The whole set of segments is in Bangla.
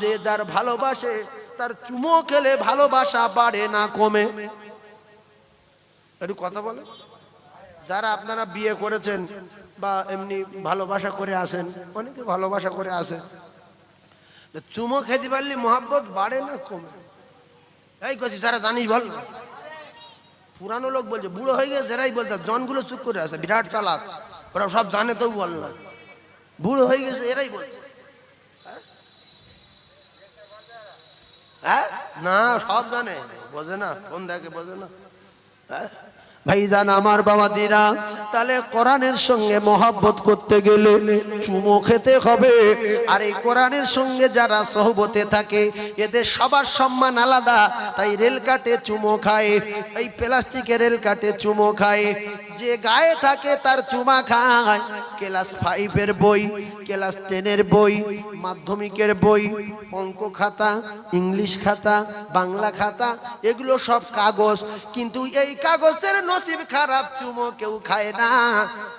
যে যার ভালোবাসে, তার চুমো খেলে ভালোবাসা বাড়ে না, কমে। একটু কথা বলে যারা আপনারা বিয়ে করেছেন বা এমনি ভালোবাসা করে আসেন, অনেকে ভালোবাসা করে আসেন চুমো খেতে পারলে মহাব্বত বাড়ে না, কমে? এই করছি যারা জানিস বল। পুরানো লোক বলছে, বুড়ো হয়ে গেছে, যারাই বলছে, জনগুলো চুপ করে আছে, বিরাট চালাক। ওরা সব জানে তো বল না। বুড়ো হয়ে গেছে, এরাই বলছে। হ্যাঁ? না সব জানে। বোঝে না ফোন দেখে বোঝে না। হ্যাঁ? ভাইজান, আমার বাবা দিরা তাহলে কোরআনের সঙ্গে মহাব্বত করতে গেলে চুমো খেতে হবে। আর এই কোরআনের সঙ্গে যারা সহবতে থাকে, এদের সবার সম্মান আলাদা, তাই রেল কাটে চুমো খায়, এই প্লাস্টিকের রেল কাটে চুমো খায়। যে গায়ে থাকে তার চুমা খায়। ক্লাস ফাইভের বই, ক্লাস টেনের বই, মাধ্যমিকের বই, অঙ্ক খাতা, ইংলিশ খাতা, বাংলা খাতা, এগুলো সব কাগজ। কিন্তু এই কাগজের নসিব খারাপ চুমো কেউ খায় না।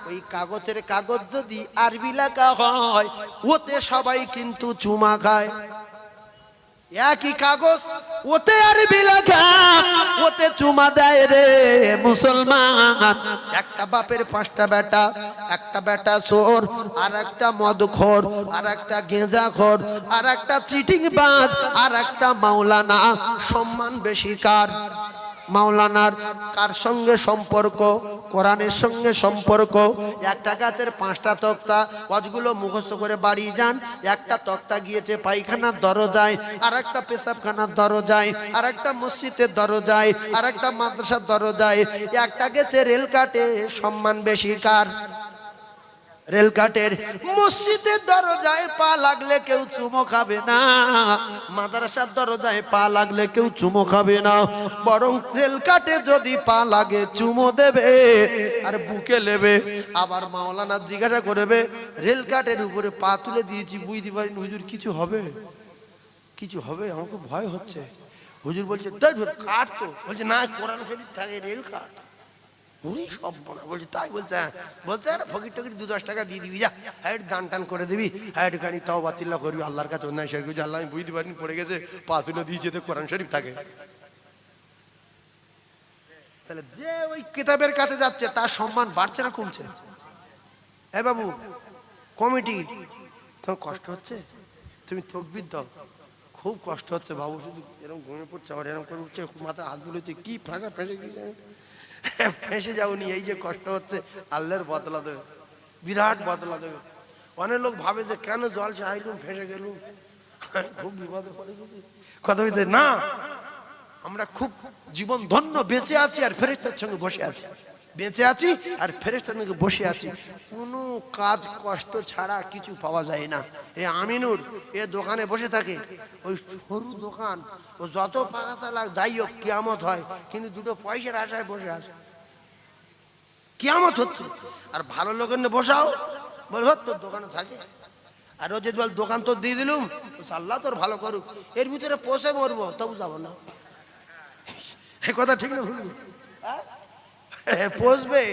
ওই কাগজের কাগজ যদি আরবি লেখা হয়, ওতে সবাই কিন্তু চুমা খায়। একই কাগজ, ওতে আরবি লেখা, ওতে চুমা দেয় রে মুসলমান। একটা বাপের পাঁচটা বেটা, একটা বেটা সোর আর একটা মদখোর, আর একটা গেঁজাখোর, আর একটা চিটিং বাজ আর একটা মাওলানা। সম্মান বেশি কার? মাওলানার কার সঙ্গে সম্পর্ক, কোরআনের সঙ্গে সম্পর্ক? একটা গাছের পাঁচটা তক্তা গাছগুলো মুখস্থ করে বাড়ি যান, একটা তক্তা গিয়েছে পায়খানার দরজায় আর একটা পেশাবখানার দরজায় আর একটা মসজিদের দরজায় আর একটা মাদ্রাসার দরজায়, একটা গেছে রেল কাটে সম্মান বেশি কার? রেল কাটের মসজিদের দরজায় পা লাগলে কেউ চুমো খাবে না। মাদ্রাসার দরজায় পা লাগলে কেউ চুমো খাবে না। বরং রেল কাটে যদি পা লাগে, চুমো দেবে আর বুকে নেবে। আবার মাওলানা জিজ্ঞাসা করবে রেল কাটের উপরে পা তুলে দিয়েছি, বুঝতে পারিনি হুজুর, কিছু হবে? কিছু হবে? আমাকে ভয় হচ্ছে। হুজুর বলছে কাট তো। বলছে, না, কোরআন শরীফ থাকে রেল কাট উনি সব বনা বলছে, তাই বলছে হ্যাঁ। বলছে, আরে, ফকির টকির দু দশ টাকা দিয়ে দিবি, যা। হ্যাঁ দান টান করে দিবি। হ্যাঁ একটুখানি তাও বাতিল্লা করবি। আল্লাহর কাছে অন্যায় শেয়ার করছি আল্লাহ, আমি বুঝতে পারিনি, পড়ে গেছে, পাঁচ উনো দিয়ে যেতে কোরআন শরীফ থাকে। তাহলে যে ওই কিতাবের কাছে যাচ্ছে, তার সম্মান বাড়ছে না কমছে? এ বাবু, কমিটি, তোমার কষ্ট হচ্ছে? তুমি তকবির দাও। খুব কষ্ট হচ্ছে, বাবু। শুধু এরকম ঘুমিয়ে পড়ছে, আবার এরকম করে উঠছে মাথা হাত বুলেছে কি ফাঁকা কি জানি। ফেসে যাওনি, এই যে কষ্ট হচ্ছে, আল্লাহর বদলা দেবে, বিরাট বদলা দেবে। অনেক লোক ভাবে যে, কেন জল সে আইলুম ফেঁসে গেলুম? খুব বিপদে কথা বলতে, না, আমরা খুব জীবন ধন্য বেঁচে আছি আর ফেরেস্তার সঙ্গে বসে আছি। বেঁচে আছি আর ফেরেস্তার বসে আছি। কোনো কাজ কষ্ট ছাড়া কিছু পাওয়া যায় না। এ আমিনুর এ দোকানে বসে থাকে। ওই সরু দোকান ও যত পাকা চালাক যাই হোক কিয়ামত হয়। কিন্তু দুটো পয়সার আশায় বসে আছে। কিয়ামত হচ্ছে। আর ভালো লোকের বসাও। বল তোর দোকানে থাকে। আর ও যদি বল দোকান তোর দিয়ে দিলুম। আল্লাহ তোর ভালো করুক। এর ভিতরে পোষে মরবো তবু যাব না। এ কথা ঠিক না ভুল। পচবে?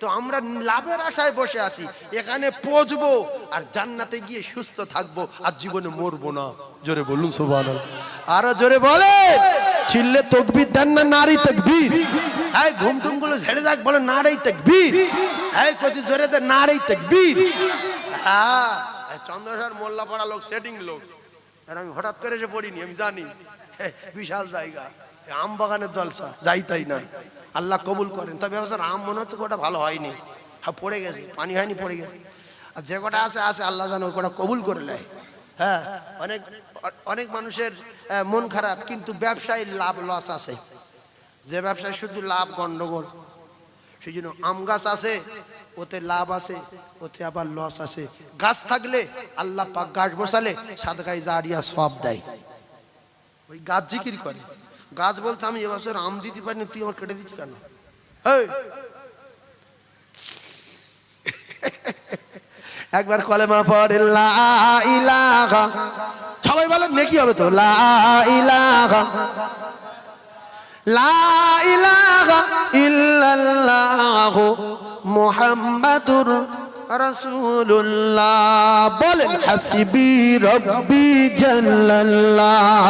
তো আমরা লাভের আশায় বসে আছি। এখানে পচবো আর জান্নাতে গিয়ে সুস্থ থাকব আর জীবনে মরবো না। জোরে বলুন সুবান আরও জোরে বলে, চিল্লে তকবির দেন না, নারী তকবির। এই, ঘুম টুমগুলো ঝেড়ে যাক, বলে নারী তকবির। এই, কচি, জোরে দে, নারী তকবির। হ্যাঁ চন্দ্রসার মোল্লাপাড়া লোক, সেটিং লোক। আমি হঠাৎ করে এসে পড়িনি, আমি জানি। বিশাল জায়গা। আম বাগানের জলসা যাই তাই না। আল্লাহ কবুল করেন। তবে অবশ্য আম মনে হচ্ছে ওটা ভালো হয়নি। হ্যাঁ পড়ে গেছে, পানি হয়নি, পড়ে গেছে। আর যে কটা আছে আছে, আল্লাহ যেন ওই কটা কবুল করে নেয়। হ্যাঁ অনেক অনেক মানুষের মন খারাপ, কিন্তু ব্যবসায় লাভ, লস আছে। যে ব্যবসায় শুধু লাভ গন্ডগোল সেই জন্য আম গাছ আছে, ওতে লাভ আছে, ওতে আবার লস আছে। গাছ থাকলে আল্লাহ পাক গাছ বসালে সাদগাই জারিয়া সব দেয়। ওই গাছ জিকির করে। গাছ বলছে আমি এবছর আম দিতে পারিনি তুই আমার কেটে দিচ্ছি কেন! একবার কলেমা পড়ে লা ইলাহা। সবাই বলেন নেকি হবে তো? লা ইলাহা। লা ইলাহা ইল্লাল্লাহু মুহাম্মাদুর রাসূলুল্লাহ বলেন, হাসবি রব্বি জাল্লাল্লাহ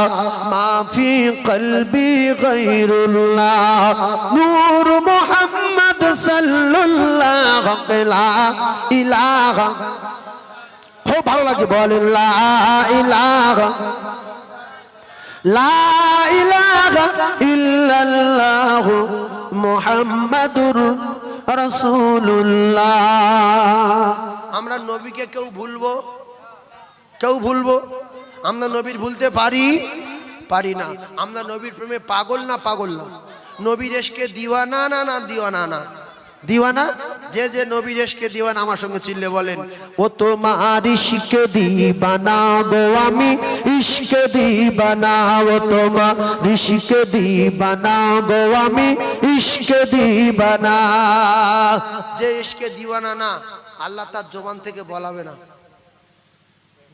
মা ফি কলবি গায়রুল্লাহ, নূর মুহাম্মদ সাল্লাল্লাহু, লা ইলাহা খুব ভালো লাগছে বলেন, লা ইলাহা লা ইলাহা ইল্লাল্লাহ মুহাম্মাদুর আমরা নবীকে কেউ ভুলবো? কেউ ভুলবো? আমরা নবীর ভুলতে পারি? পারি না। আমরা নবীর প্রেমে পাগল না পাগল না? নবীর এসকে দিওয়ানা না না দিওয়ানা না? দিওয়ানা? যে যে নবীর এসকে দিওয়ানা আমার সঙ্গে চিল্লে বলেন ও তোমার ইশকে দিবানা গো আমি ইশকে দিবানা ও তোমার ইশকে দিবানা গো আমি ইশকে দিবানা। যে ইশকে দিওয়ানা না আল্লাহ তার জবান থেকে বলাবে না।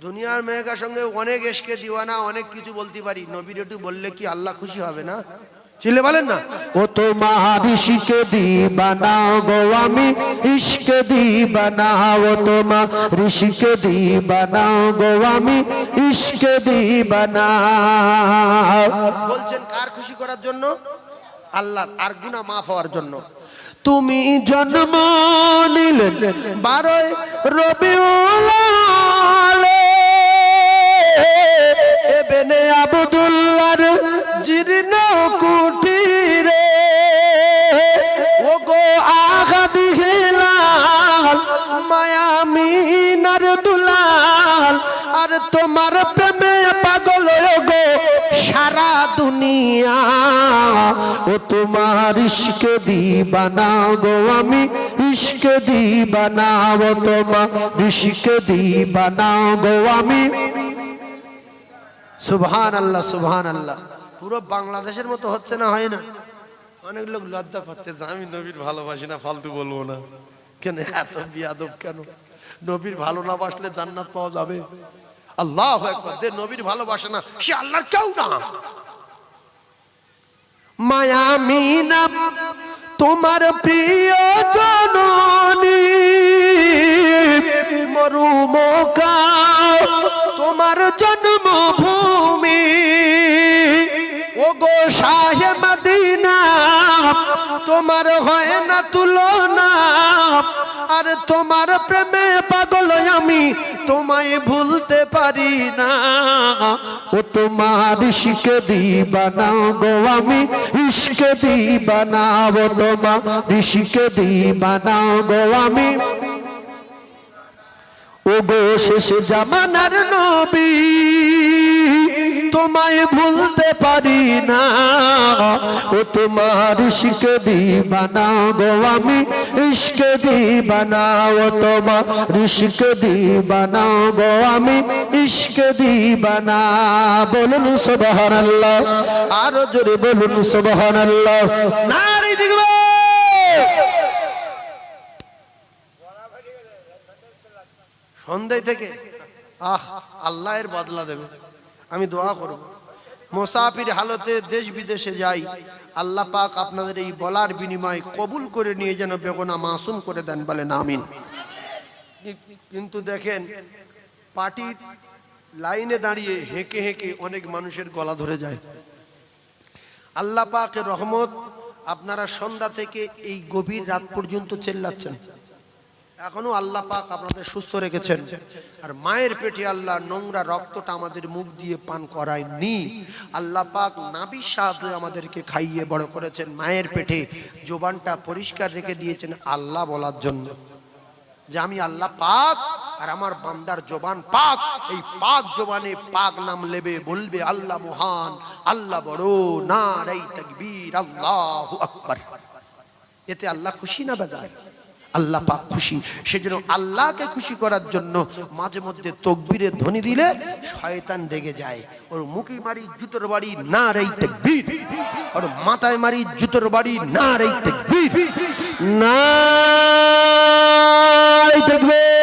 দুনিয়ার মেয়েকার সঙ্গে অনেক এসকে দিওয়ানা অনেক কিছু বলতে পারি। নবীর একটু বললে কি আল্লাহ খুশি হবে না? চিল্লে বলেন না। ও তোমার ইশকে দিবানা গো আমি ইশকে দিবানা ও তোমার ঋষিকে দিবানা গো আমি ইশকে দিবানা। বলছেন কার খুশি করার জন্য? আল্লাহ আর গুনাহ মাফ হওয়ার জন্য। তুমি জন্ম নিলেন বারোই রবিউল এবেনে আবদুল্লার জীর্ণ কুটিরে ও গো আঘাত হেলাল মায়ামিনার দুলাল, আর তোমার প্রেমে পাগল গো সারা দুনিয়া। ও তোমার ইশকে দিবানা গো আমি, ইশকে দিবানা ও তোমার ইশকে দিবানা গো আমি। সুবহান আল্লাহ সুবহান আল্লাহ পুরো বাংলাদেশের মতো হচ্ছে না হয় না? অনেক লোক লজ্জা পাচ্ছে যে আমি নবীর ভালোবাসি না ফালতু বলব না। কেন এত বিয়াদব কেন? নবীর ভালো না বাসলে জান্নাত পাওয়া যাবে? আল্লাহ একবার যে নবীর ভালোবাসে না সে আল্লাহর কেউ না। তোমার প্রিয় জননী মরুমকা তোমার জন্মভূমি তোমার হয় না তুলনা। আর তোমার প্রেমে পাগল আমি তোমায় ভুলতে পারি না। ও তোমার ইশকে দিবানা গো আমি, ইশকে দিবানা ও তোমার ইশকে দিবানা গো আমি। ও গো শেষ জামানার নবী তোমায় ভুলতে পারি না। ও তোমার ইশকে দিবানা গো, আমি ইশকে দিবানা। ও তোমার ইশকে দিবানা গো, আমি ইশকে দিবানা। বলুন সুবহানাল্লাহ, আরও জোরে বলুন সুবহানাল্লাহ। নারী দিগবে সন্ধ্যে থেকে, আহ, আল্লাহের বদলা দেবে। আমি দোয়া করব। মোসাফির হালতে দেশ বিদেশে যাই, আল্লাহ পাক আপনাদের এই বলার বিনিময়ে কবুল করে নিয়ে যেন বেগনা মাসুম করে দেন বলেন, আমিন। কিন্তু দেখেন, পার্টির লাইনে দাঁড়িয়ে হেঁকে হেঁকে অনেক মানুষের গলা ধরে যায়। আল্লাহ পাকের রহমত আপনারা সন্ধ্যা থেকে এই গভীর রাত পর্যন্ত চেল্লাচ্ছেন। এখনও আল্লাহ পাক আপনাদের সুস্থ রেখেছেন। আর মায়ের পেটে আল্লাহ নোংরা রক্তটা আমাদের মুখ দিয়ে পান করায়নি। আল্লাহ পাক নাবি সাহায্যে আমাদেরকে খাইয়ে বড় করেছেন মায়ের পেটে। জোবানটা পরিষ্কার রেখে দিয়েছেন আল্লাহ বলার জন্য। যে আমি আল্লাহ পাক আর আমার বান্দার জবান পাক, এই পাক জবানে পাক নাম লেবে, বলবে আল্লাহ মহান, আল্লাহ বড় না রে তাকবীর, আল্লাহু আকবার। এতে আল্লাহ খুশি না বেদার আল্লাহ পাক খুশি। সেজন্য আল্লাহকে খুশি করার জন্য মাঝে মধ্যে তকবীরে ধ্বনি দিলে শয়তান রেগে যায়। ওর মুখে মারি জুতোর বাড়ি, না রে তাকবীর। ওর মাথায় মারি জুতোর বাড়ি, না রে তাকবীর। না তাকবীর।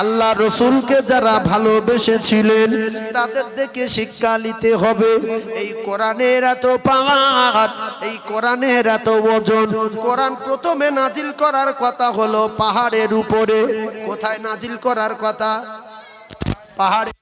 আল্লাহ রসুলকে যারা ভালোবেসেছিলেন, তাদের দেখে শিক্ষা নিতে হবে। এই কোরআনের এত পাওয়ার, এই কোরআনের এত ওজন। কোরআন প্রথমে নাজিল করার কথা হলো পাহাড়ের উপরে। কোথায় নাজিল করার কথা? পাহাড়ে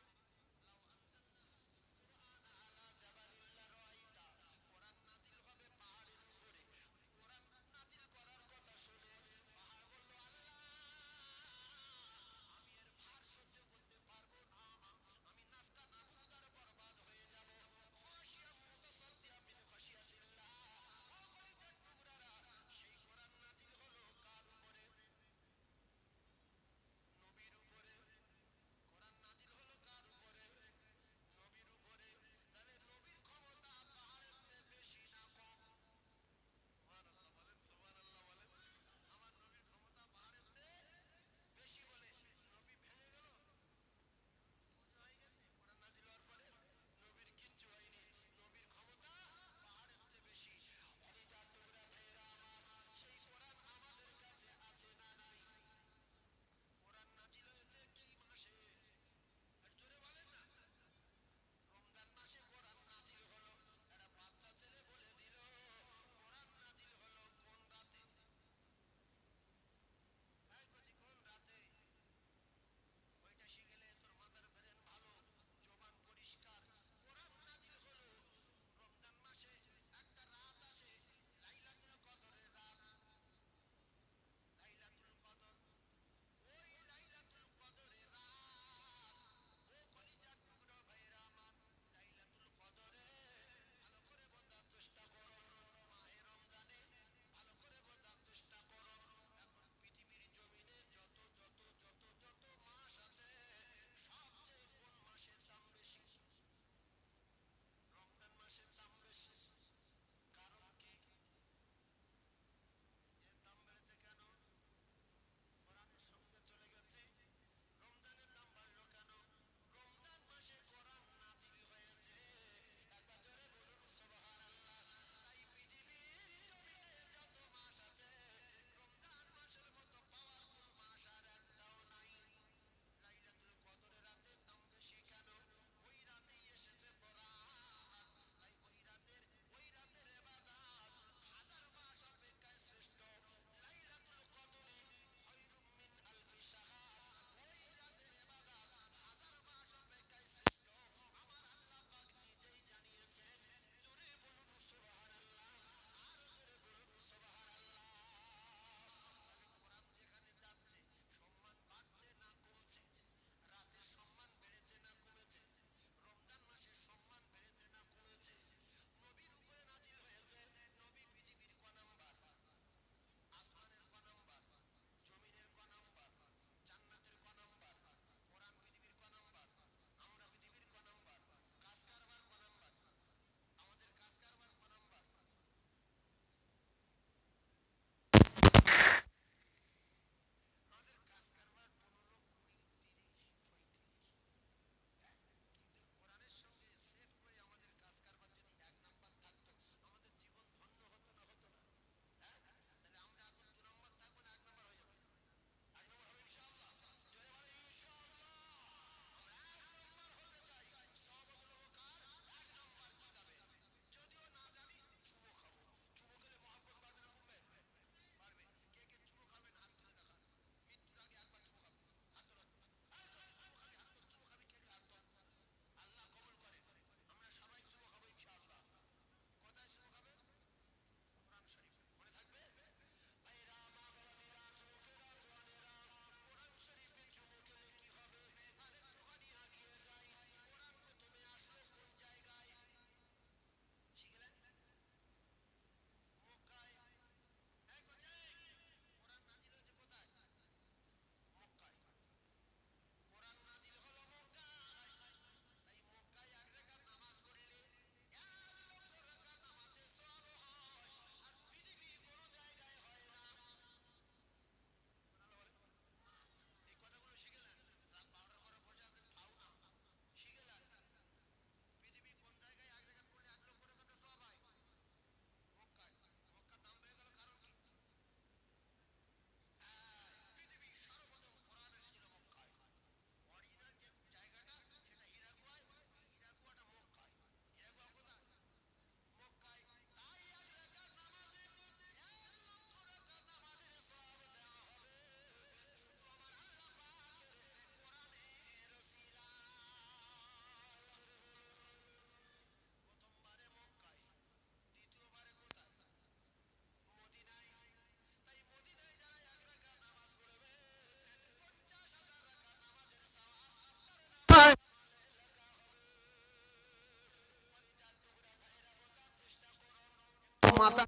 মাথা।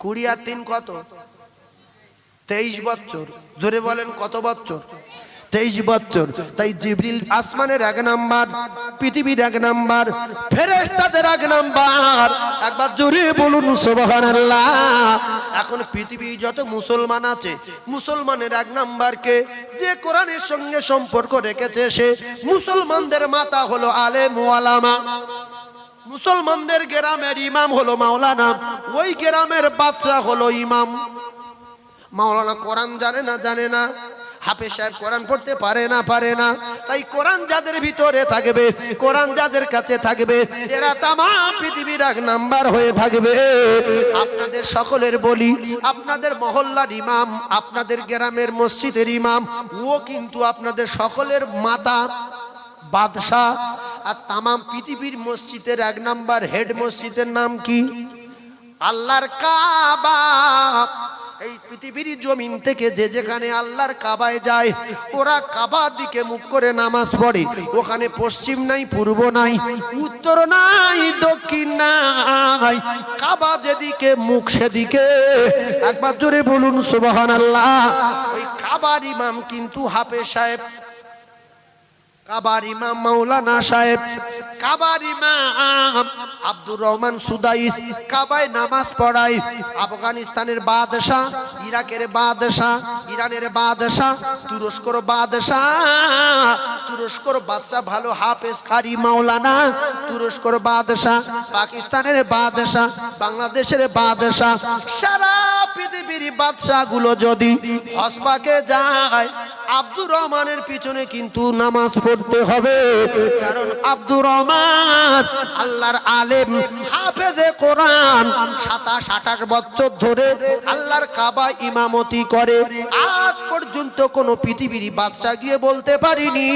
কুড়ি আর তিন কত? তেইশ বছর জোরে বলেন কত বছর তেইশ বছর। তাই জিবরিল আসমানের এক নাম্বার, পৃথিবীর এক নাম্বার, ফেরেশতাদের এক নাম্বার। একবার জোরে বলুন, সুবহানাল্লাহ। এখন পৃথিবী যত মুসলমান আছে, মুসলমানের এক নাম্বারকে যে কোরআনের সঙ্গে সম্পর্ক রেখেছে সে মুসলমানদের মাতা হলো আলেম ওয়ালামা মুসলমানদের গ্রামের ইমাম হলো মাওলানা, ওই গ্রামের বাচ্চা হলো ইমাম। মাওলানা কোরআন জানে না জানে না। হাফেজ সাহেব কোরআন পড়তে পারে না পারে না। তাই কোরআন যাদের ভিতরে থাকবে, কোরআন যাদের কাছে থাকবে, এরা তামাম পৃথিবীর এক নাম্বার হয়ে থাকবে। আপনাদের সকলের বলি, আপনাদের মহল্লার ইমাম, আপনাদের গ্রামের মসজিদের ইমাম, ও কিন্তু আপনাদের সকলের মাতা, বাদশাহ, আর তামাম পৃথিবীর মসজিদের এক নাম্বার হেড মসজিদের নাম কি? আল্লাহর কাবা। এই পৃথিবীর জমিন থেকে যে যেখানে আল্লাহর কাবায় যায়, ওরা কাবার দিকে মুখ করে নামাজ পড়ে। ওখানে পশ্চিম নাই, পূর্ব নাই, উত্তর নাই, দক্ষিণ নাই। কাবা যেদিকে, মুখ সেদিকে। একবার জোরে বলুন, সুবহানাল্লাহ। আল্লাহ ওই কাবার ইমাম কিন্তু হাফে সাহেব কাবার ইমাম মাওলানা সাহেব, কাবার ইমাম আব্দুর রহমান সুদাইস, কাবায় নামাজ পড়ায় আফগানিস্তানের বাদশাহ, ইরাকের বাদশাহ, ইরানের বাদশাহ, তুরস্কর বাদশাহ তুরস্কর বাদশাহ ভালো হাফেজ খারি মাওলানা, তুরস্কর বাদশাহ, পাকিস্তানের বাদশাহ, বাংলাদেশের বাদশাহ, সারা পৃথিবীর বাদশাহগুলো যদি হসপাকে যায়, আব্দুর রহমানের পিছনে কিন্তু নামাজ পড়তে হবে। কারণ আব্দুর রহমান আল্লাহর আলেম, হাফেজে কোরআন, সাতাশ, আঠাশ বছর ধরে আল্লাহর কাবা ইমামতি করে। আজ পর্যন্ত কোন পৃথিবীর বাদশা গিয়ে বলতে পারিনি,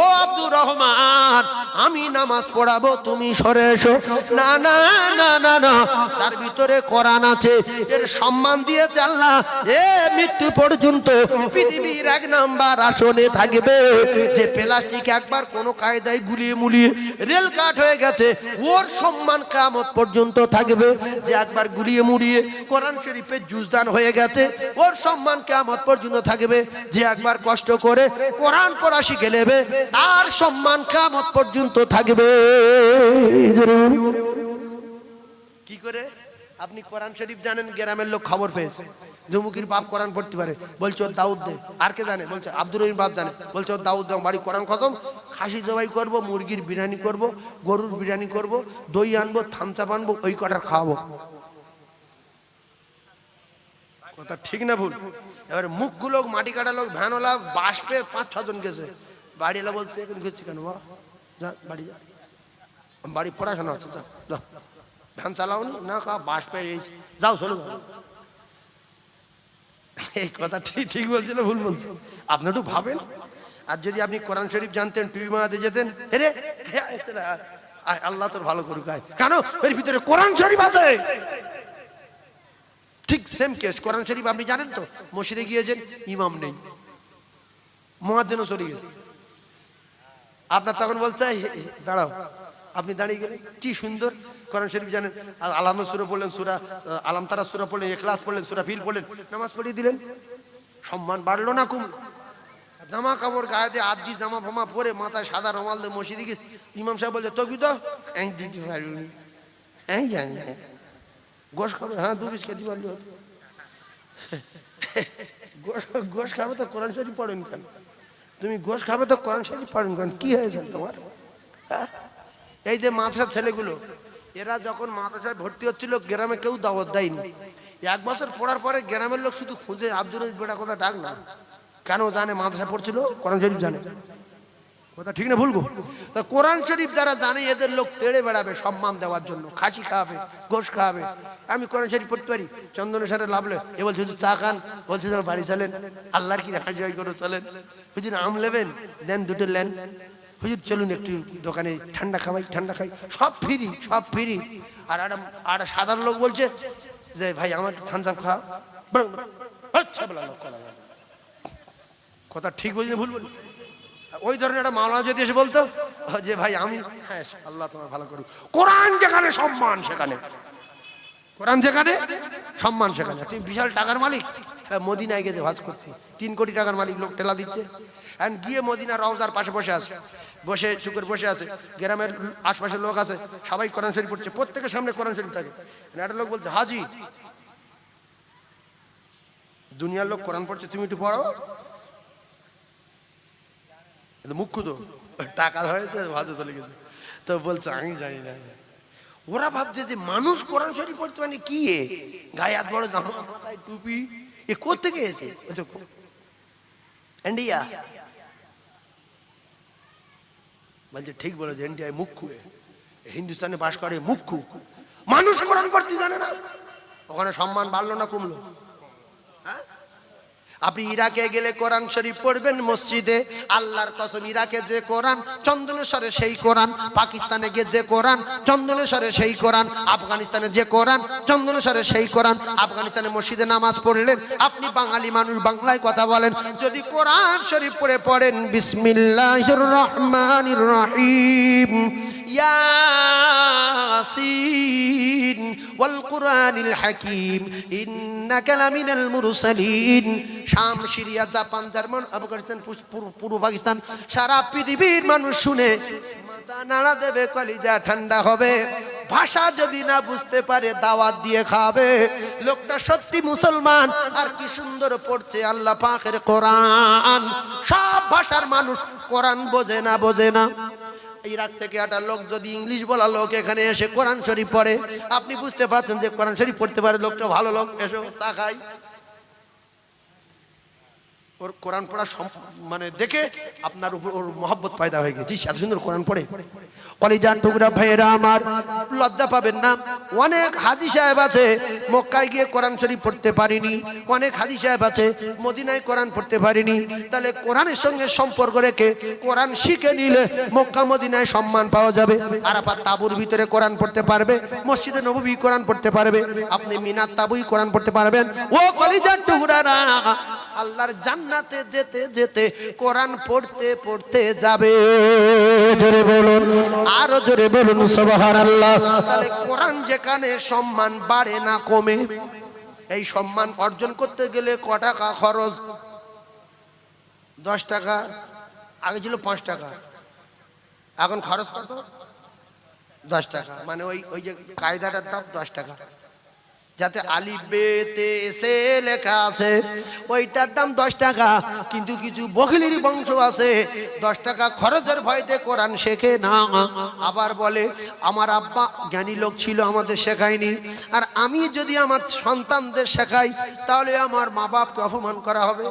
ও আব্দুর রহমান, আমি নামাজ পড়াবো, তুমি সরে এসো। না না না না না, তার ভিতরে কোরআন আছে, এর সম্মান দিয়েছে আল্লাহ। এ মৃত্যু পর্যন্ত পৃথিবীর এক নাম্বার আসনে থাকবে, যে প্লাস্টিক একবার কোনো কায়দায় গুলিয়ে মুলিয়ে রেল কাট হয়ে গেছে। ওর সম্মান কামত পর্যন্ত থাকবে যে একবার গুলিয়ে মুড়িয়ে কোরআন শরীফের জুজদান হয়ে গেছে। ওর সম্মান কামত পর্যন্ত থাকবে যে একবার কষ্ট করে কোরআন পড়া শিখে নেবে, তার সম্মান কামত পর্যন্ত থাকবে। কি করে? আপনি কোরআন শরীফ জানেন, গ্রামের লোক খবর পেয়েছে। জমুকির বাপ কোরআন পড়তে পারে। বলছে, ওর দাউদ দে। আর কে জানে? বলছে, আব্দুর রহিম বাপ জানে। বলছে, ওর দাউদ দে, আমার বাড়ি কোরআন খতম। খাসি জবাই করব, মুরগির বিরিয়ানি করব, গরুর বিরিয়ানি করব, দই আনব থামচাপ আনব ওই কটার খাওয়াবো। কথা ঠিক না ভুল? এবার মুখগুলো মাটি কাটা লোক ভ্যান ভ্যানওয়ালা বাসপে পাঁচ ছজন গেছে। বাড়ি এলা বলছে, এখানে গেছি কেন বাড়ি যা। বাড়ি পড়াশোনা হচ্ছে ভ্যান চালাও নি? কা বাস পেয়ে যাও চলো। এই কথা ঠিক ঠিক বলছে না ভুল বলছে? আপনি একটু ভাবেন। আর যদি আপনি কোরআন শরীফ জানতেন টিভি মারাতে যেতেন হেরে আল্লাহ তোর ভালো করুক কেন? এর ভিতরে কোরআন শরীফ আছে। ঠিক সেম কেস কোরআন শরীফ আপনি জানেন তো? মসজিদে গিয়েছেন ইমাম নেই। মহাজনও চলে গেছে। আপনার তখন বলছে "এই, এই, দাঁড়াও। আপনি দাঁড়িয়ে গেলেন। কি সুন্দর। কোরআন শরীফ জানেন আলাম সুরা পড়লেন, সুরা আলাম তারা সুরা পড়লেন এখলাস পড়লেন, সুরা ফিল পড়লেন, নামাজ পড়িয়ে দিলেন। সম্মান বাড়লো না কুম। জামা কাপড় গায়ে দিয়ে আদি জামা ফামা পরে মাথায় সাদা রমাল দিয়ে মসজিদে গিয়ে ইমাম সাহেব বলছে তো কি তো এই দিতে পারবি এই জানি। গোশ খাবে হ্যাঁ দু বিশ কেজি পারলি গোশ খাবে তো কোরআন শরীফ পড়েন কেন? তুমি গোশ খাবে তো কোরআন শরীফ পড়েন কেন? কি হয়েছে তোমার? হ্যাঁ? এই যে মাদ্রাসার ছেলেগুলো, এরা যখন মাদ্রাসায় ভর্তি হচ্ছিল, গ্রামে কেউ দাওয়াত দেয়নি। এক বছর পড়ার পরে গ্রামের লোক শুধু খুঁজে আব্দুল বেটা কথা ডাক না। কেন জানে মাদ্রাসা পড়ছিল? কোরআন শরীফ জানে। কথা ঠিক না ভুলবো তা কোরআন শরীফ যারা জানে, এদের লোক তেড়ে বেড়াবে সম্মান দেওয়ার জন্য। খাসি খাওয়াবে গোশ খাওয়াবে। আমি কোরআন শরীফ পড়তে পারি। চন্দনের সাথে লাভলে, এ বলছে, হুজুর, চা খান। বলছে বাড়ি চলেন। আল্লাহর কি হাজির করে, চলেন। হুজুর, আম নেবেন? দেন দুটো লেন। হুজুর চলুন একটু দোকানে ঠান্ডা খাওয়াই ঠান্ডা খাই সব ফ্রি সব ফ্রি। আর একটা আর সাধারণ লোক বলছে যে ভাই আমার ঠান্ডা খাও বরং, আচ্ছা। কথা ঠিক বলছি ভুল বলি ওই ধরনের একটা মাওলানা যদি এসে বলতো যে ভাই আমি হ্যাঁ আল্লাহ তোমার ভালো করুক। কোরআন যেখানে সম্মান সেখানে। কোরআন যেখানে সম্মান সেখানে। তুমি বিশাল টাকার মালিক। মদিনায় গেছে ভাজ করতে তিন কোটি টাকার মালিক লোক টেলা দিচ্ছে। এখন গিয়ে মদিনা রওজার পাশে বসে আছে। বসে চুকের বসে আছে। গ্রামের আশপাশের লোক আছে। সবাই কোরআন শরীফ পড়ছে। প্রত্যেকের সামনে কোরআন শরীফ থাকে। একটা লোক বলছে, হাজি, দুনিয়ার লোক কোরআন পড়ছে, তুমি একটু পড়ো মুখ্য তো টাকা হয়েছে ভাজে চলে গেছে। তো বলছে, আমি জানি না। ওরা ভাবছে যে মানুষ কোরআন শরীফ পড়তে মানে কি এ? গায়ে হাত বড় জামা টুপি। এ কোথেকে এসে? ইন্ডিয়া বলছে, ঠিক বলেছে ইন্ডিয়ায় মুখ্য। হিন্দুস্তানে বাস করে মুখ্য মানুষ কোরআন পড়তে জানে না ওখানে সম্মান বাড়লো না কমলো হ্যাঁ? আপনি ইরাকে গেলে কোরআন শরীফ পড়বেন মসজিদে, আল্লাহর কসম ইরাকে যে কোরআন, চন্দনেশ্বরে সেই কোরআন, পাকিস্তানে গিয়ে যে কোরআন, চন্দনেশ্বরে সেই কোরআন, আফগানিস্তানে যে কোরআন, চন্দনেশ্বরে সেই কোরআন, আফগানিস্তানে মসজিদে নামাজ পড়লেন, আপনি বাঙালি মানুষ বাংলায় কথা বলেন, যদি কোরআন শরীফ পড়ে পড়েন, বিসমিল্লাহির রহমানির রহিম, ইয়াসিন। ওয়াল কুরআনিল হাকিম, ইন্নাকা লামিনাল মুরসালিন। Sham, Syria, Japan, German, Afghanistan Pakistan, সারা পৃথিবীর মানুষ শুনে নাড়া দেবে, কলিজা ঠান্ডা হবে। ভাষা যদি না বুঝতে পারে, দাওয়াত দিয়ে খাবে। লোকটা সত্যি মুসলমান, আর কি সুন্দর পড়ছে আল্লাহ পাকের কোরআন। সব ভাষার মানুষ কোরআন বোঝে না বোঝে না। ইরাক থেকে একটা লোক যদি ইংলিশ বলা লোক এখানে এসে কোরআন শরীফ পড়ে, আপনি বুঝতে পারছেন যে কোরআন শরীফ পড়তে পারে লোকটা ভালো লোক, এসো চা খাই। ওর কোরআন পড়া মানে দেখে আপনার উপর ওর মহব্বত পায়দা হয়ে গেছে। এত সুন্দর কোরআন পড়ে। কলিজার টুকরা ভাইয়েরা আমার, লজ্জা পাবেন না। অনেক হাজি সাহেব আছে, মক্কায় গিয়ে কোরআন শরীফ পড়তে পারিনি। অনেক হাজি সাহেব আছে, মদিনায় কোরআন পড়তে পারিনি। তাহলে কোরআনের সঙ্গে সম্পর্ক রেখে কোরআন শিখে নিলে মক্কা, মদিনায় সম্মান পাওয়া যাবে। আরাফাত তাবুর ভিতরে কোরআন পড়তে পারবে, মসজিদে নবী কোরআন পড়তে পারবে, আপনি মিনার তাবুই কোরআন পড়তে পারবেন। ও কলিজার টুকরারা, আল্লাহর জান্নাতে যেতে যেতে কোরআন পড়তে পড়তে যাবে। বলুন আরও জোরে বলুন তাহলে কোরআন যেখানে সম্মান বাড়ে না কমে, এই সম্মান অর্জন করতে গেলে ক টাকা খরচ? দশ টাকা, আগে ছিল পাঁচ টাকা, এখন খরচ কত? দশ টাকা মানে ওই ওই যে কায়দাটার দাম দশ টাকা। যাতে আলি বেতে এসে লেখা আছে, ওইটার দাম দশ টাকা, কিন্তু কিছু বখিলির বংশ আছে, দশ টাকা খরচের ভয়তে কোরআন শেখে না। আবার বলে, আমার আব্বা জ্ঞানী লোক ছিল, আমাদের শেখায়নি। আর আমি যদি আমার সন্তানদের শেখাই, তাহলে আমার মা বাপকে অপমান করা হবে।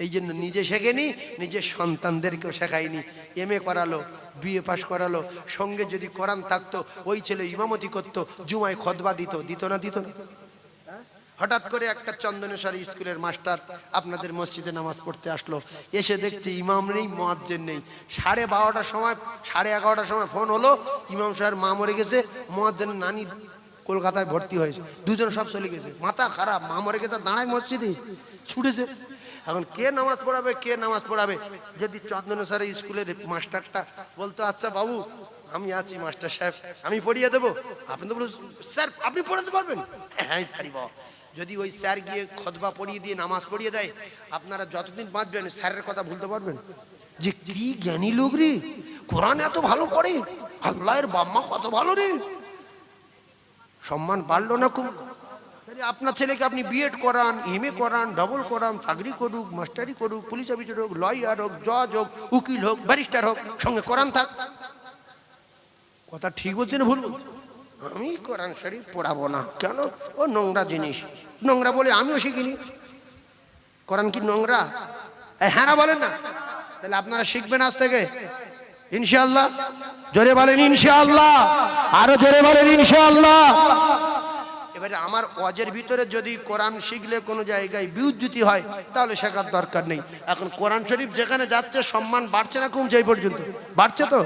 এই জন্য নিজে শেখেনি, নিজের সন্তানদেরকেও শেখায়নি। এম এ করালো। বিএ পাশ করালো। সঙ্গে যদি কোরআন থাকতো, ওই ছেলে ইমামতি করতো, জুমায় খতবা দিত দিত না দিত না। হঠাৎ করে একটা চন্দনেশ্বরী স্কুলের মাস্টার আপনাদের মসজিদে নামাজ পড়তে আসলো। এসে দেখছে ইমাম নেই, মোয়াজ্জেন নেই। সাড়ে বারোটার সময়, সাড়ে এগারোটার সময় ফোন হলো, ইমাম সাহেব মা মরে গেছে, মোয়াজ্জেনের নানি কলকাতায় ভর্তি হয়েছে। দুজন সব চলে গেছে। মাথা খারাপ, মা মরে গেছে, দাঁড়ায় মসজিদে, ছুটেছে। এখন কে নামাজ পড়াবে, কে নামাজ পড়াবে? যদি চন্দন চন্দনেশ্বরী স্কুলের মাস্টারটা বলতো আচ্ছা বাবু, আমি আছি মাস্টার সাহেব, আমি পড়িয়ে দেবো। আপনি তো বলুন, স্যার, আপনি পড়াতে পারবেন? হ্যাঁ পারিব। যদি ওই স্যার গিয়ে খদবা পড়িয়ে দিয়ে নামাজ পড়িয়ে দেয়, আপনারা যতদিন বাঁচবেন, স্যারের কথা ভুলতে পারবেন? যে কি জ্ঞানী লোক রে! কোরআন এত ভালো পড়ে, আল্লাহের বাম্মা কত ভালো রে! সম্মান বাড়লো না খুব। আপনার ছেলেকে আপনি বিএড করান এম এ করান ডবল করান, চাকরি করুক মাস্টারি করুক পুলিশ অফিসার হোক লয়ার হোক জজ হোক, উকিল হোক ব্যারিস্টার হোক, সঙ্গে করান থাক। কথা ঠিক বলছে না ভুল? আমি কোরআন শরীফ পড়াবো না। কেন? ও নোংরা জিনিস। নোংরা বলে আমিও শিখিনি। কোরআন কি নোংরা? হ্যাঁ বলেন না। তাহলে আপনারা শিখবেন আজ থেকে। ইনশাআল্লাহ। জোরে বলেন ইনশাআল্লাহ। আরও জোরে বলেন ইনশাআল্লাহ। এবার আমার অজের ভিতরে যদি কোরআন শিখলে কোনো জায়গায় বিউদ্যুতি হয়, তাহলে শেখার দরকার নেই। এখন কোরআন শরীফ যেখানে যাচ্ছে, সম্মান বাড়ছে না কমছে এই পর্যন্ত? বাড়ছে তো?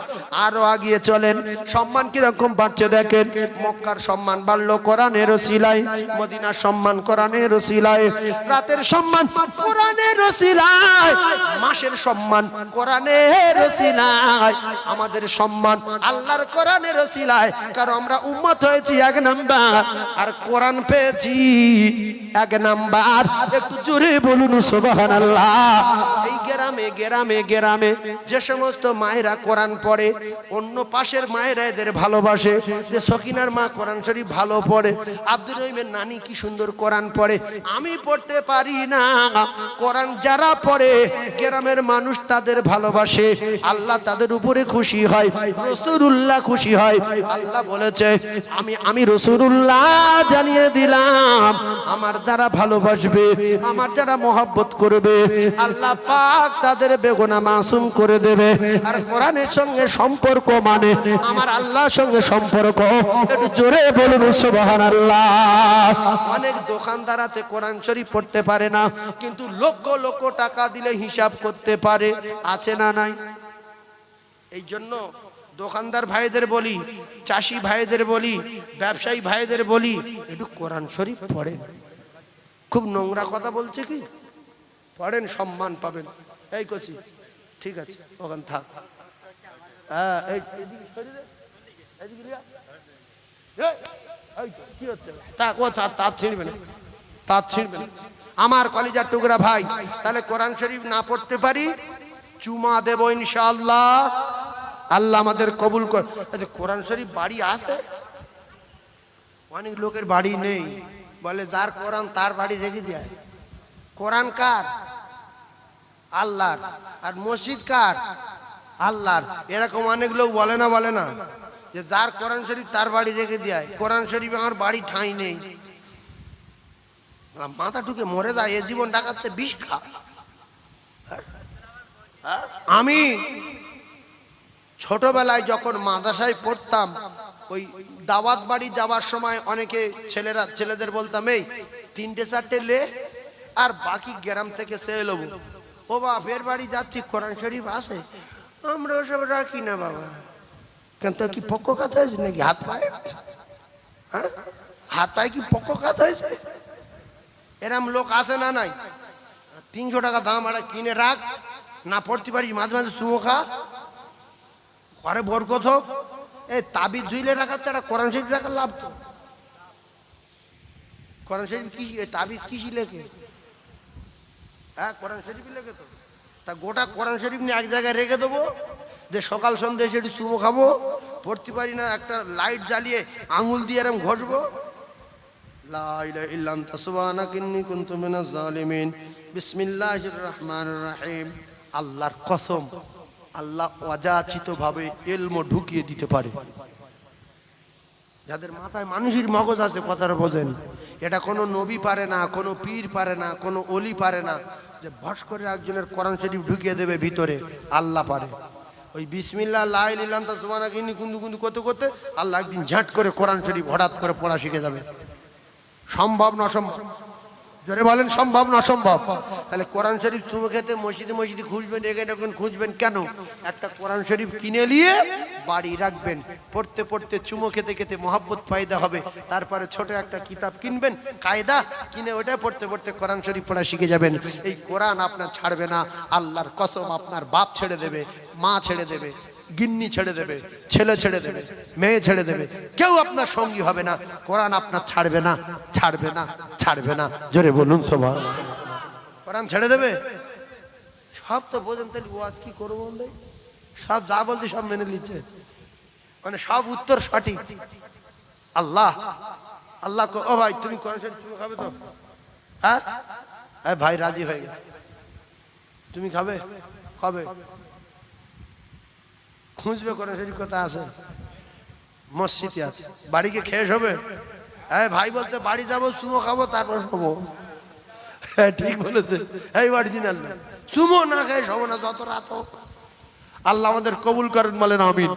আরও আগিয়ে চলেন, সম্মান কীরকম বাড়ছে দেখেন? মক্কার সম্মান বাড়লো কোরআনের সিলাই মদিনার সম্মান কোরআনের সিলাই রাতের সম্মান কোরআনের সিলাই মাসের সম্মান কোরআনের সিলাই আমাদের সম্মান আল্লাহর কোরআনের সিলাই কারণ আমরা উম্মত হয়েছি এক নাম্বার। আর কোরআন পেয়েছি। এক নাম্বার। একটু জোরে বলুন, সুবহানাল্লাহ। এই গ্রামে গ্রামে গ্রামে যে সমস্ত মায়েরা কোরআন পড়ে, অন্য পাশের মায়েরা এদের ভালোবাসে। যে সকিনার মা কোরআন শরীফ ভালো পড়ে, আব্দুর রহিমের নানি কি সুন্দর কোরআন পড়ে, আমি পড়তে পারি না। কোরআন যারা পড়ে, গ্রামের মানুষ তাদের ভালোবাসে। আল্লাহ তাদের উপরে খুশি হয় রসুরুল্লাহ খুশি হয়। আল্লাহ বলেছে, আমি আমি রসুরুল্লাহ জানিয়ে দিলাম, আমার যারা ভালোবাসবে, আমার যারা মহব্বত করবে, আল্লাহ পাক তাদের বেগুনা মাসুম করে দেবে। আর কোরআনের সঙ্গে সম্পর্ক মানে আমার আল্লাহর সঙ্গে সম্পর্ক। একটু জোরে বলুন, সুবহানাল্লাহ। অনেক দোকানদার আছে, কোরআন শরীফ পড়তে পারে না, কিন্তু লক্ষ লক্ষ টাকা দিলে হিসাব করতে পারে। আছে না নাই? এই জন্য দোকানদার ভাইদের বলি, চাষি ভাইদের বলি, ব্যবসায়ী ভাইদের বলি, একটু কোরআন শরীফ পড়েন। খুব নোংরা কথা বলছে কি? পড়েন, সম্মান পাবেন। এই কচি, ঠিক আছে, ওখান থাক। হ্যাঁ ছিঁড়বে না। আমার কলিজার টুকরা ভাই, তাহলে কোরআন শরীফ না পড়তে পারি? চুমা দেব ইনশাআল্লাহ। আল্লাহ আমাদের কবুল কর আচ্ছা কোরআন শরীফ বাড়ি আছে? অনেক লোকের বাড়ি নেই। বলে, যার কোরআন, তার বাড়ি রেখে দেয়। কোরআন কার? আল্লাহর। আর মসজিদ কার? আল্লাহর। এরকম অনেক লোক বলে না বলে না, যে যার কোরআন শরীফ তার বাড়ি রেখে দেয়। কোরআন শরীফ আমার বাড়ি ঠাঁই নেই। মাথা ঢুকে মরে যায় এ জীবন ডাকাচ্ছে বিষ খা। হ্যাঁ? আমি ছোটবেলায় যখন মাদ্রাসায় পড়তাম, ওই দাওয়াত বাড়ি যাওয়ার সময় অনেকে ছেলেরা, ছেলেদের বলতাম, এই, তিনটে চারটে লে, আর বাকি গ্রাম থেকে সে এলো ও বাপের বাড়ি যাচ্ছি, কোরআন শরীফ আছে? আমরা ওসব রাখি না বাবা। কেন তো কি পক্ষ কাত হয়েছে নাকি? হাত পায়ে? হ্যাঁ? হাত পায়ে কি পক্ষ কাত হয়েছে? এরম লোক আসে না নাই? তিনশো টাকা দাম, আর কিনে রাখ। না পড়তে পারিস, মাঝে মাঝে সুমো খা। ঘরে বরকত হোক এই তাবিজ ধুইলে রাখার ছাড়া কোরআন শরীফ রাখার লাভ তো। কোরআন শরীফ কি তাবিজ কিসি লেখে? হ্যাঁ কোরআন শরীফ লেখে তো। তা গোটা কোরআন শরীফ নিয়ে এক জায়গায় রেখে দেবো, যে সকাল সন্ধ্যে এসে একটু চুমো খাব, পড়তে পারি না, একটা লাইট জ্বালিয়ে আঙুল দিয়ে এরম ঘষবো। আল্লাহর কসম। আল্লাহ অযাচিত ভাবে এলম ঢুকিয়ে দিতে পারে। যাদের মাথায় মানুষের মগজ আছে, কথাটা বোঝেন। এটা কোনো নবী পারে না, কোনো পীর পারে না, কোনো অলি পারে না। যে ভস করে একজনের কোরআন শরীফ ঢুকিয়ে দেবে ভিতরে, আল্লাহ পারে। ওই বিসমিল্লাহ লাই লিলাম কুন্দু কুন্দু করতে করতে আল্লাহ একদিন ঝাঁট করে কোরআন শরীফ হঠাৎ করে পড়া শিখে যাবে। সম্ভব না অসম্ভব? জোরে বলেন, সম্ভব না অসম্ভব? তাহলে কোরআন শরীফ চুমো খেতে মসজিদে মসজিদে খুঁজবেন, এখানে এখন খুঁজবেন কেন? একটা কোরআন শরীফ কিনে নিয়ে বাড়ি রাখবেন। পড়তে পড়তে চুমো খেতে খেতে মহাব্বত ফায়দা হবে। তারপরে ছোট একটা কিতাব কিনবেন, কায়দা কিনে ওটা পড়তে পড়তে কোরআন শরীফ পড়া শিখে যাবেন। এই কোরআন আপনার ছাড়বে না, আল্লাহর কসম আপনার বাপ ছেড়ে দেবে, মা ছেড়ে দেবে। গিন্নি ছেড়ে দেবে, ছেলে ছেড়ে দেবে, মেয়ে ছেড়ে দেবে। কেউ আপনার সঙ্গী হবে না। কোরআন আপনার ছাড়বে না ছাড়বে না ছাড়বে না। জোরে বলুন সবার। কোরআন ছেড়ে দেবে? সব তো বোঝেন, তাহলে আজ কি করব সব যা বলছে সব মেনে নিচ্ছে। মানে সব উত্তর সঠিক। আল্লাহ আল্লাহ ও ভাই, তুমি তুমি খাবে তো? হ্যাঁ? হ্যাঁ ভাই, রাজি হয়ে গেছে। তুমি খাবে? খাবে খুঁজবে করে সেই কথা আছে? মসজিদে আছে। বাড়িকে খেয়ে হবে? হ্যাঁ ভাই বলছে, বাড়ি যাব, চুমো খাব, তারপর শোবো। হ্যাঁ ঠিক বলেছে। এই অরিজিনাল চুমো না, খাই, শোবো না, যত রাত হোক। আল্লাহ আমাদের কবুল করেন বলেন, আমিন।